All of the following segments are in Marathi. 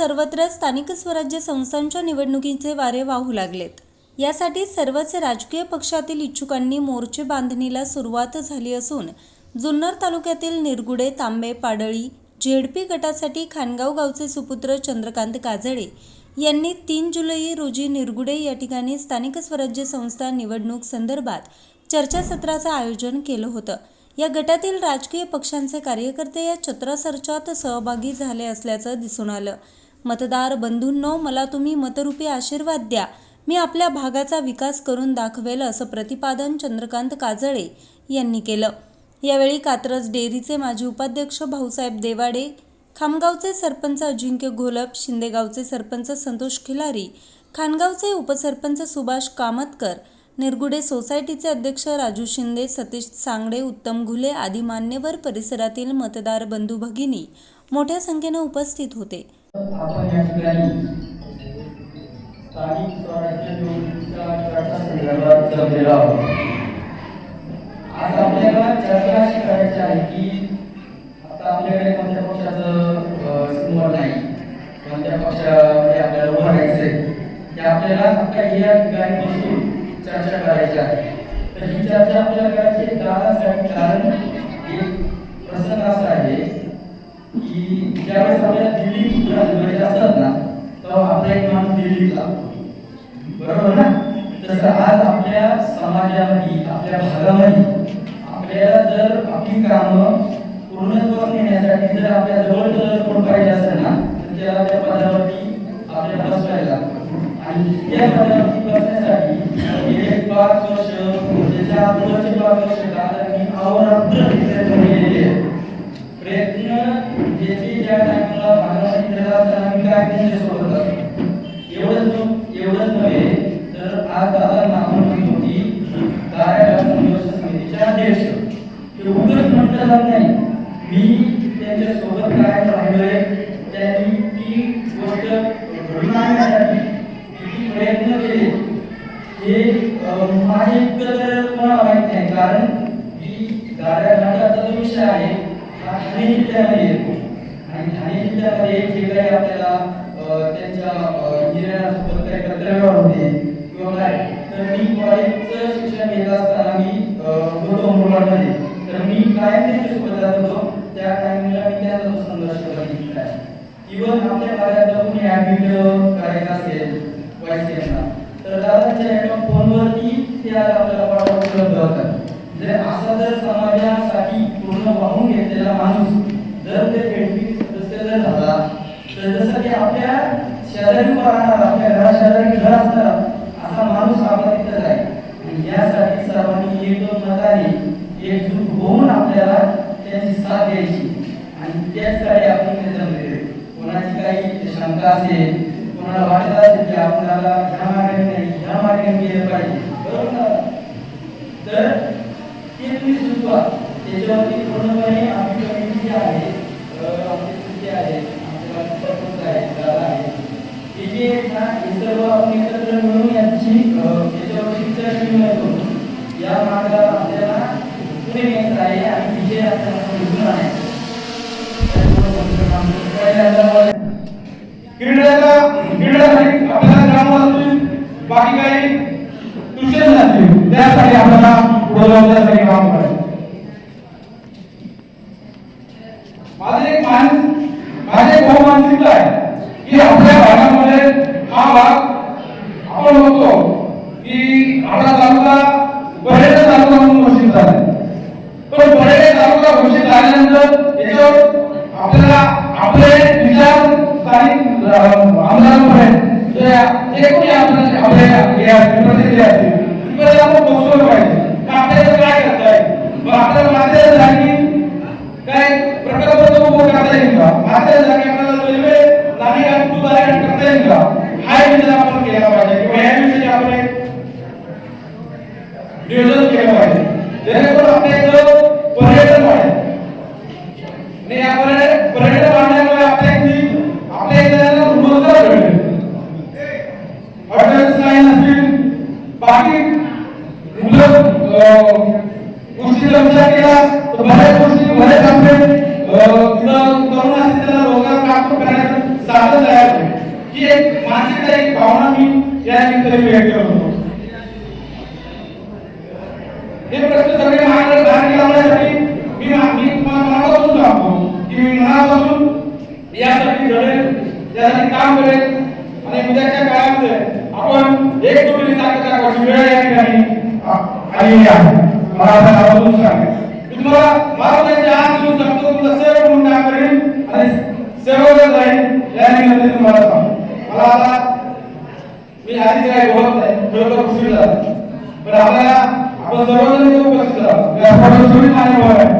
सर्वत्र स्थानिक स्वराज्य संस्थांच्या निवडणुकीचे वारे वाहू लागलेत. यासाठी सर्वच राजकीय पक्षातील इच्छुकांनी मोर्चे बांधणीला सुरुवात झाली असून जुन्नर तालुक्यातील निरगुडे तांबे पाडळी झेडपी गटासाठी खानगाव गावचे सुपुत्र चंद्रकांत काजळे यांनी तीन जुलै रोजी निरगुडे या ठिकाणी स्थानिक स्वराज्य संस्था निवडणूक संदर्भात चर्चासत्राचं आयोजन केलं होतं. या गटातील राजकीय पक्षांचे कार्यकर्ते या चत्रासर्चात सहभागी झाले असल्याचं दिसून आलं. मतदार बंधूंनो मला तुम्ही मतरूपी आशीर्वाद द्या. मी आपल्या भागाचा विकास करून दाखवेल असं प्रतिपादन चंद्रकांत काजळे यांनी केलं. यावेळी कात्रज डेअरीचे माजी उपाध्यक्ष भाऊसाहेब देवाडे खामगावचे सरपंच अजिंक्य घोलप शिंदेगावचे सरपंच संतोष खिलारी खानगावचे उपसरपंच सुभाष कामतकर निरगुडे सोसायटीचे अध्यक्ष राजू शिंदे सतीश सांगडे उत्तम घुले आदी मान्यवर परिसरातील मतदार बंधू भगिनी मोठ्या संख्येनं उपस्थित होते. आपण या ठिकाणी स्थानिक स्वराज्य निवडणुकीच्या चर्चा संदर्भात जमलेलो आहोत आज आपल्याला चर्चा अशी करायची आहे. की आता आपल्याकडे कोणत्या पक्षाचं अ, सिंबल नाही कोणत्या पक्षामध्ये आपल्याला उभं राहायचंय ते आपल्याला आता या ठिकाणी बसून चर्चा करायची आहे तर ही चर्चा आपल्याला करायची आहे कारण एक प्रसंग असा आहे की आपल्याला आपल्याला सुद्धा सुधारायचे असतात ना तेव्हा आपला एक माणूस दिल्लीला बरोबर ना? तसं आज आपल्या समाजामध्ये आपल्या भागामध्ये आपल्याला जर आपली कामं पूर्णत्वास नेण्यासाठी जर आपल्या जवळ जर कोण पाहिजे असेल ना तर त्याला त्या पदावरती आपल्याला बसवायला आणि त्या पदावरती बसण्यासाठी गेले पाच वर्ष त्याच्या अगोदरचे पाच वर्ष कारण अहोरात्र प्रयत्न केलेले आहेत प्रयत्न ज्याची ज्या टायमाला भागामध्ये केला एवढंच एवढंच नव्हे तर आज दादा नागपूर होती कार्यालय समितीच्या अध्यक्ष म्हटलं जात नाही मी त्यांच्यासोबत काय राहिलोय त्यांनी ती गोष्ट घडून आणण्यासाठी किती प्रयत्न केले हे माझे इतकं तर कोणाला माहीत नाही कारण की गाड्या जो विषय आहे हा ठाणे येतो आणि ठाणे जिल्ह्यामध्ये जे काही आपल्याला अं, त्यांच्या इंजिनियरांसोबत काही पत्रव्यवहार होते किंवा काय तर मी कॉलेजचं शिक्षण घेत असताना मी होतो मुरबाडमध्ये तर मी कायम त्यांच्यासोबत जात होतो. त्या टायमिंगला मी त्यांचा संघर्ष करत आहे. इव्हन आपल्या कार्यात कोणी ऍडमिट करायचं असेल वायसीएमला तर दादाच्या एका फोनवरती ते आज आपल्याला पाठवा उपलब्ध होतात जर असा जर समाजासाठी पूर्ण वाहून घेतलेला माणूस जर ते भेटली तर जसं की आपल्या शेजारी उभा राहणार आपल्या घरा शेजारी घर असणार असा माणूस आपला तिथं जाईल आणि यासाठी सर्वांनी एक दोन मताने एकजूट होऊन आपल्याला त्याची साथ द्यायची. आणि त्याचसाठी आपण इथे कोणाची काही शंका असेल कोणाला वाटत असेल की आपल्याला ह्या मार्गाने नाही ह्या मार्गाने गेलं पाहिजे. बरोबर तर ते तुम्ही सुचवा. त्याच्यावरती पूर्णपणे आपली कमिटी जी आहे अं, आपले सुट्टी आहे जे ना हे सर्व आपण एकत्र मिळून यांची अं, याच्यावरती करून या मार्गाला आपल्याला पुढे न्यायचं आहे आणि विजय आपल्याला आहे. क्रीडेला क्रीडेसाठी आपल्याला ग्राम असतील बाकी काही ट्युशन असतील त्यासाठी आपल्याला पुढे जाऊन त्यासाठी काम करायचं माझे एक मान माझे एक भाऊ मानसिकता आहे की आपल्या भागामध्ये हा भाग आपण बघतो की आपला तालुका पर्यटन तालुका म्हणून घोषित झाला. पण पर्यटन तालुका घोषित झाल्यानंतर याच्यावर आपल्याला आपले विचार स्थानिक आमदारांपुढे जे कोणी आपले असतील तिकडे आपण पोहोचवलं पाहिजे. आपल्याला काय करता येईल मग आपल्याला माझ्या जागी काय प्रकल्प तो करता येईल का? माझ्या जागी आपल्याला रेल्वे आणि दुधारे करता येईल का हा एक विचार आपण केला पाहिजे किंवा या विषयी आपण एक नियोजन केलं पाहिजे जेणेकरून आपल्या इथं पर्यटन वाढेल आणि या पर्यटन पर्यटन वाढल्यामुळे आपल्या इथे आपल्या इथे रोजगार हॉटेल्स बाकी मुलं गोष्टीचा विचार केला तर बऱ्याच गोष्टी बरेच आपले तरुण असतील रोजगार प्राप्त करण्याचं साधन तयार ही एक मानसिकता एक भावना मी या निमित्ताने व्यक्त करतो हे प्रश्न सगळे माझ्याकडे लावण्यासाठी मी मी मनापासून सांगतो की मी मनापासून यासाठी घडेल यासाठी काम करेल आणि उद्याच्या काळामध्ये आपण एकजुटीने ताकद दाखवायची वेळ या ठिकाणी आलेली आहे. मला आता मी तुम्हाला महाराजांच्या आत घेऊन सांगतो तुला सेवक म्हणून काम करेन आणि सेवकच राहील या निमित्ताने तुम्हाला सांगतो. मला आता मी आधी काय बोलत नाही खरोखर खुशी झालं. पण आपल्याला आपण सर्वजण उपस्थित आहोत या फोटो थोडी मान्यवर आहे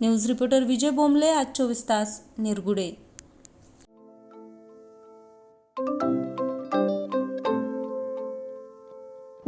न्यूज रिपोर्टर विजय बोंबले आज चोवीस तास निरगुडे.